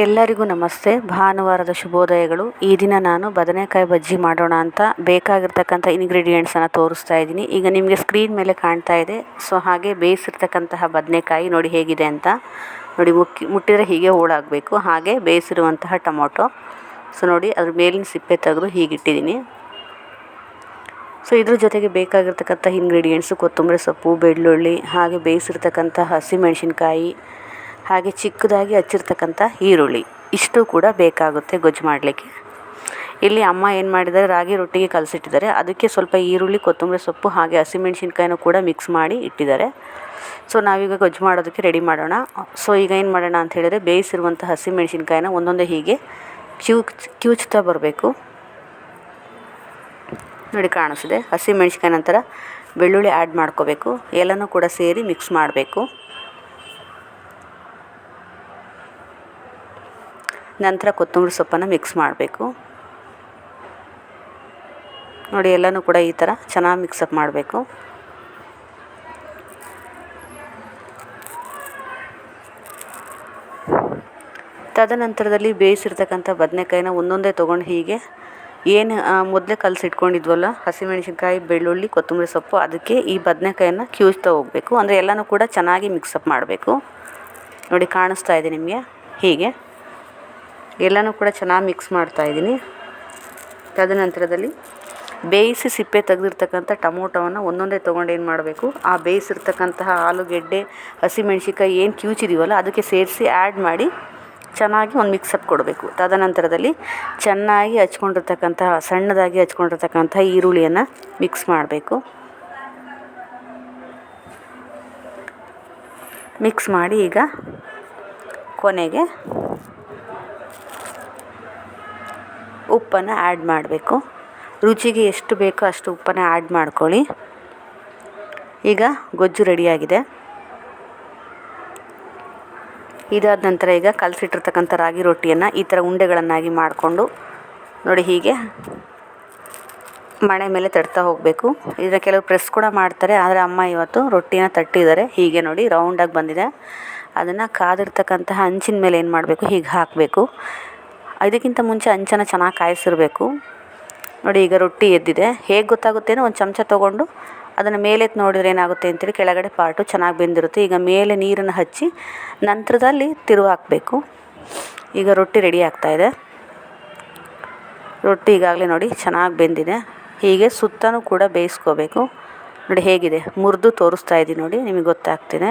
ಎಲ್ಲರಿಗೂ ನಮಸ್ತೆ. ಭಾನುವಾರದ ಶುಭೋದಯಗಳು. ಈ ದಿನ ನಾನು ಬದನೆಕಾಯಿ ಬಜ್ಜಿ ಮಾಡೋಣ ಅಂತ ಬೇಕಾಗಿರ್ತಕ್ಕಂಥ ಇಂಗ್ರೀಡಿಯೆಂಟ್ಸನ್ನು ತೋರಿಸ್ತಾ ಇದ್ದೀನಿ. ಈಗ ನಿಮಗೆ ಸ್ಕ್ರೀನ್ ಮೇಲೆ ಕಾಣ್ತಾ ಇದೆ. ಸೊ ಹಾಗೆ ಬೇಯಿಸಿರ್ತಕ್ಕಂತಹ ಬದನೆಕಾಯಿ ನೋಡಿ ಹೇಗಿದೆ ಅಂತ. ನೋಡಿ, ಮುಕ್ಕಿ, ಮುಟ್ಟಿದರೆ ಹೀಗೆ ಹೋಳಾಗಬೇಕು. ಹಾಗೆ ಬೇಯಿಸಿರುವಂತಹ ಟೊಮೊಟೊ. ಸೊ ನೋಡಿ, ಅದ್ರ ಮೇಲಿನ ಸಿಪ್ಪೆ ತೆಗೆದು ಹೀಗಿಟ್ಟಿದ್ದೀನಿ ಸೊ ಇದ್ರ ಜೊತೆಗೆ ಬೇಕಾಗಿರ್ತಕ್ಕಂಥ ಇಂಗ್ರೀಡಿಯೆಂಟ್ಸು ಕೊತ್ತಂಬರಿ ಸೊಪ್ಪು, ಬೆಳ್ಳುಳ್ಳಿ, ಹಾಗೆ ಬೇಯಿಸಿರ್ತಕ್ಕಂಥ ಹಸಿಮೆಣಸಿನ್ಕಾಯಿ ಹಾಗೆ ಚಿಕ್ಕದಾಗಿ ಹಚ್ಚಿರ್ತಕ್ಕಂಥ ಈರುಳ್ಳಿ. ಇಷ್ಟು ಕೂಡ ಬೇಕಾಗುತ್ತೆ ಗೊಜ್ಜು ಮಾಡಲಿಕ್ಕೆ. ಇಲ್ಲಿ ಅಮ್ಮ ಏನು ಮಾಡಿದ್ದಾರೆ? ರಾಗಿ ರೊಟ್ಟಿಗೆ ಕಲಸಿಟ್ಟಿದ್ದಾರೆ. ಅದಕ್ಕೆ ಸ್ವಲ್ಪ ಈರುಳ್ಳಿ, ಕೊತ್ತಂಬರಿ ಸೊಪ್ಪು ಹಾಗೆ ಹಸಿಮೆಣ್ಸಿನ್ಕಾಯಿನೂ ಕೂಡ ಮಿಕ್ಸ್ ಮಾಡಿ ಇಟ್ಟಿದ್ದಾರೆ. ಸೊ ನಾವೀಗ ಗೊಜ್ಜು ಮಾಡೋದಕ್ಕೆ ರೆಡಿ ಮಾಡೋಣ. ಸೊ ಈಗ ಏನು ಮಾಡೋಣ ಅಂತ ಹೇಳಿದರೆ, ಬೇಯಿಸಿರುವಂಥ ಹಸಿಮೆಣ್ಸಿನ್ಕಾಯಿನ ಒಂದೊಂದೇ ಹೀಗೆ ಕ್ಯೂ ಕ್ಯೂಚ್ತಾ ಬರಬೇಕು. ನೋಡಿ ಕಾಣಿಸಿದೆ ಹಸಿಮೆಣ್ಸಿನ್ಕಾಯಿ ನಂತರ ಬೆಳ್ಳುಳ್ಳಿ ಆ್ಯಡ್ ಮಾಡ್ಕೋಬೇಕು. ಎಲ್ಲನೂ ಕೂಡ ಸೇರಿ ಮಿಕ್ಸ್ ಮಾಡಬೇಕು. ನಂತರ ಕೊತ್ತಂಬರಿ ಸೊಪ್ಪನ್ನು ಮಿಕ್ಸ್ ಮಾಡಬೇಕು. ನೋಡಿ, ಎಲ್ಲನೂ ಕೂಡ ಈ ಥರ ಚೆನ್ನಾಗಿ ಮಿಕ್ಸಪ್ ಮಾಡಬೇಕು. ತದನಂತರದಲ್ಲಿ ಬೇಯಿಸಿರ್ತಕ್ಕಂಥ ಬದನೆಕಾಯಿನ ಒಂದೊಂದೇ ತೊಗೊಂಡು ಹೀಗೆ ಏನು ಮೊದಲೇ ಕಲಸಿಟ್ಕೊಂಡಿದ್ವಲ್ಲ ಹಸಿಮೆಣಸಿನ್ಕಾಯಿ, ಬೆಳ್ಳುಳ್ಳಿ, ಕೊತ್ತಂಬರಿ ಸೊಪ್ಪು, ಅದಕ್ಕೆ ಈ ಬದನೆಕಾಯನ್ನು ಕ್ಯೂಸ್ತಾ ಹೋಗಬೇಕು. ಅಂದರೆ ಎಲ್ಲನೂ ಕೂಡ ಚೆನ್ನಾಗಿ ಮಿಕ್ಸಪ್ ಮಾಡಬೇಕು. ನೋಡಿ, ಕಾಣಿಸ್ತಾ ಇದೆ ನಿಮಗೆ? ಹೀಗೆ. ಎಲ್ಲನೂ ಕೂಡ ಚೆನ್ನಾಗಿ ಮಿಕ್ಸ್ ಮಾಡ್ತಾಯಿದ್ದೀನಿ ತದನಂತರದಲ್ಲಿ ಬೇಯಿಸಿ ಸಿಪ್ಪೆ ತೆಗೆದಿರ್ತಕ್ಕಂಥ ಟೊಮೊಟೊವನ್ನು ಒಂದೊಂದೇ ತೊಗೊಂಡು ಏನು ಮಾಡಬೇಕು? ಆ ಬೇಯಿಸಿರ್ತಕ್ಕಂತಹ ಆಲೂಗೆಡ್ಡೆ, ಹಸಿಮೆಣ್ಸಿನ್ಕಾಯಿ ಏನು ಕ್ಯೂಚಿದೀವಲ್ಲ ಅದಕ್ಕೆ ಸೇರಿಸಿ ಆ್ಯಡ್ ಮಾಡಿ ಚೆನ್ನಾಗಿ ಒಂದು ಮಿಕ್ಸಪ್ ಕೊಡಬೇಕು. ತದನಂತರದಲ್ಲಿ ಚೆನ್ನಾಗಿ ಹಚ್ಕೊಂಡಿರ್ತಕ್ಕಂತಹ, ಸಣ್ಣದಾಗಿ ಹಚ್ಕೊಂಡಿರ್ತಕ್ಕಂಥ ಈರುಳ್ಳಿಯನ್ನು ಮಿಕ್ಸ್ ಮಾಡಬೇಕು. ಮಿಕ್ಸ್ ಮಾಡಿ ಈಗ ಕೊನೆಗೆ ಉಪ್ಪನ್ನು ಆ್ಯಡ್ ಮಾಡಬೇಕು. ರುಚಿಗೆ ಎಷ್ಟು ಬೇಕೋ ಅಷ್ಟು ಉಪ್ಪನ್ನು ಆ್ಯಡ್ ಮಾಡ್ಕೊಳ್ಳಿ. ಈಗ ಗೊಜ್ಜು ರೆಡಿಯಾಗಿದೆ. ಇದಾದ ನಂತರ ಈಗ ಕಲಸಿಟ್ಟಿರ್ತಕ್ಕಂಥ ರಾಗಿ ರೊಟ್ಟಿಯನ್ನು ಈ ಥರ ಉಂಡೆಗಳನ್ನಾಗಿ ಮಾಡಿಕೊಂಡು ನೋಡಿ ಹೀಗೆ ಮಣೆ ಮೇಲೆ ತಡ್ತಾ ಹೋಗಬೇಕು. ಇದರ ಕೆಲವು ಪ್ರೆಸ್ ಕೂಡ ಮಾಡ್ತಾರೆ, ಆದರೆ ಅಮ್ಮ ಇವತ್ತು ರೊಟ್ಟಿನ ತಟ್ಟಿದ್ದಾರೆ. ಹೀಗೆ ನೋಡಿ ರೌಂಡಾಗಿ ಬಂದಿದೆ. ಅದನ್ನು ಕಾದಿರ್ತಕ್ಕಂತಹ ಹಂಚಿನ ಮೇಲೆ ಏನು ಮಾಡಬೇಕು? ಹೀಗೆ ಹಾಕಬೇಕು. ಇದಕ್ಕಿಂತ ಮುಂಚೆ ಅಂಚನ ಚೆನ್ನಾಗಿ ಕಾಯಿಸಿರಬೇಕು. ನೋಡಿ ಈಗ ರೊಟ್ಟಿ ಎದ್ದಿದೆ. ಹೇಗೆ ಗೊತ್ತಾಗುತ್ತೇನೋ ಒಂದು ಚಮಚ ತೊಗೊಂಡು ಅದನ್ನು ಮೇಲೆತ್ತು ನೋಡಿದ್ರೆ ಏನಾಗುತ್ತೆ ಅಂತೇಳಿ ಕೆಳಗಡೆ ಪಾರ್ಟು ಚೆನ್ನಾಗಿ ಬೆಂದಿರುತ್ತೆ. ಈಗ ಮೇಲೆ ನೀರನ್ನು ಹಚ್ಚಿ ನಂತರದಲ್ಲಿ ತಿರುವು ಹಾಕಬೇಕು. ಈಗ ರೊಟ್ಟಿ ರೆಡಿ ಆಗ್ತಾಯಿದೆ ರೊಟ್ಟಿ ಈಗಾಗಲೇ ನೋಡಿ ಚೆನ್ನಾಗಿ ಬೆಂದಿದೆ. ಹೀಗೆ ಸುತ್ತಲೂ ಕೂಡ ಬೇಯಿಸ್ಕೋಬೇಕು. ನೋಡಿ ಹೇಗಿದೆ. ಮುರಿದು ತೋರಿಸ್ತಾ ಇದ್ದೀನಿ ನೋಡಿ, ನಿಮಗೆ ಗೊತ್ತಾಗ್ತಿದೆ.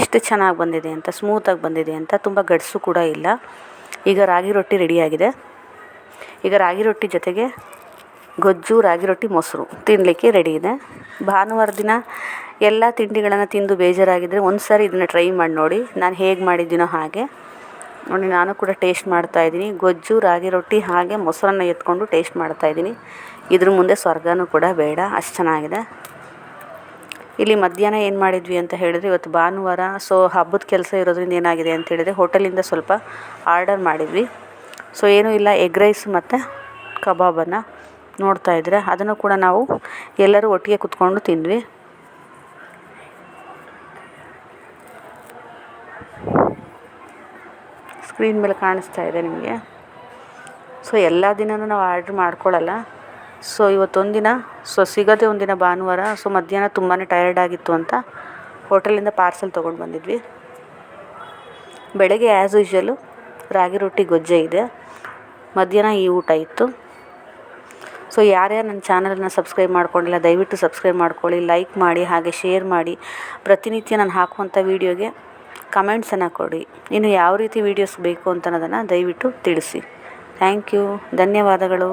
ಎಷ್ಟು ಚೆನ್ನಾಗಿ ಬಂದಿದೆ ಅಂತ ಸ್ಮೂತಾಗಿ ಬಂದಿದೆ ಅಂತ, ತುಂಬ ಗಡ್ಸು ಕೂಡ ಇಲ್ಲ. ಈಗ ರಾಗಿ ರೊಟ್ಟಿ ರೆಡಿಯಾಗಿದೆ ಈಗ ರಾಗಿ ರೊಟ್ಟಿ ಜೊತೆಗೆ ಗೊಜ್ಜು, ರಾಗಿ ರೊಟ್ಟಿ, ಮೊಸರು ತಿನ್ನಲಿಕ್ಕೆ ರೆಡಿ ಇದೆ. ಭಾನುವಾರ ದಿನ ಎಲ್ಲ ತಿಂಡಿಗಳನ್ನು ತಿಂದು ಬೇಜಾರಾಗಿದ್ದರೆ ಒಂದು ಸಾರಿ ಇದನ್ನು ಟ್ರೈ ಮಾಡಿ ನೋಡಿ. ನಾನು ಹೇಗೆ ಮಾಡಿದ್ದೀನೋ ಹಾಗೆ. ನೋಡಿ, ನಾನು ಕೂಡ ಟೇಸ್ಟ್ ಮಾಡ್ತಾಯಿದ್ದೀನಿ ಗೊಜ್ಜು, ರಾಗಿ ರೊಟ್ಟಿ ಹಾಗೆ ಮೊಸರನ್ನ ಎತ್ಕೊಂಡು ಟೇಸ್ಟ್ ಮಾಡ್ತಾಯಿದ್ದೀನಿ ಇದ್ರ ಮುಂದೆ ಸ್ವರ್ಗನೂ ಕೂಡ ಬೇಡ. ಅಷ್ಟು ಚೆನ್ನಾಗಿದೆ. ಇಲ್ಲಿ ಮಧ್ಯಾಹ್ನ ಏನು ಮಾಡಿದ್ವಿ ಅಂತ ಹೇಳಿದ್ರೆ ಇವತ್ತು ಭಾನುವಾರ ಸೊ ಹಬ್ಬದ ಕೆಲಸ ಇರೋದ್ರಿಂದ ಏನಾಗಿದೆ ಅಂತ ಹೇಳಿದ್ರೆ ಹೋಟೆಲಿಂದ ಸ್ವಲ್ಪ ಆರ್ಡರ್ ಮಾಡಿದ್ವಿ. ಸೊ ಏನೂ ಇಲ್ಲ ಎಗ್ ರೈಸ್ ಮತ್ತು ಕಬಾಬನ್ನು ನೋಡ್ತಾ ಇದ್ರೆ. ಅದನ್ನು ಕೂಡ ನಾವು ಎಲ್ಲರೂ ಒಟ್ಟಿಗೆ ಕುತ್ಕೊಂಡು ತಿಂದ್ವಿ. ಸ್ಕ್ರೀನ್ ಮೇಲೆ ಕಾಣಿಸ್ತಾ ಇದೆ ನಿಮಗೆ. ಸೊ ಎಲ್ಲ ದಿನವೂ ನಾವು ಆರ್ಡ್ರ್ ಮಾಡ್ಕೊಳ್ಳಲ್ಲ ಸೊ ಇವತ್ತೊಂದಿನ ಸೊ ಸಿಗೋದೇ ಒಂದಿನ ಭಾನುವಾರ ಸೊ ಮಧ್ಯಾಹ್ನ ತುಂಬಾ ಟಯರ್ಡ್ ಆಗಿತ್ತು ಅಂತ ಹೋಟೆಲಿಂದ ಪಾರ್ಸೆಲ್ ತೊಗೊಂಡು ಬಂದಿದ್ವಿ. ಬೆಳಗ್ಗೆ ಆ್ಯಸ್ ಯೂಶ್ವಲು ರಾಗಿ ರೊಟ್ಟಿ ಗೊಜ್ಜೆ ಇದೆ. ಮಧ್ಯಾಹ್ನ ಈ ಊಟ ಇತ್ತು. ಸೊ ಯಾರ್ಯಾರು ನನ್ನ ಚಾನಲನ್ನು ಸಬ್ಸ್ಕ್ರೈಬ್ ಮಾಡ್ಕೊಂಡಿಲ್ಲ, ದಯವಿಟ್ಟು ಸಬ್ಸ್ಕ್ರೈಬ್ ಮಾಡ್ಕೊಳ್ಳಿ ಲೈಕ್ ಮಾಡಿ, ಹಾಗೆ ಶೇರ್ ಮಾಡಿ. ಪ್ರತಿನಿತ್ಯ ನಾನು ಹಾಕುವಂಥ ವೀಡಿಯೋಗೆ ಕಮೆಂಟ್ಸನ್ನು ಕೊಡಿ. ಇನ್ನು ಯಾವ ರೀತಿ ವೀಡಿಯೋಸ್ ಬೇಕು ಅಂತ ಅನ್ನೋದನ್ನು ದಯವಿಟ್ಟು ತಿಳಿಸಿ. ಥ್ಯಾಂಕ್ ಯು ಧನ್ಯವಾದಗಳು.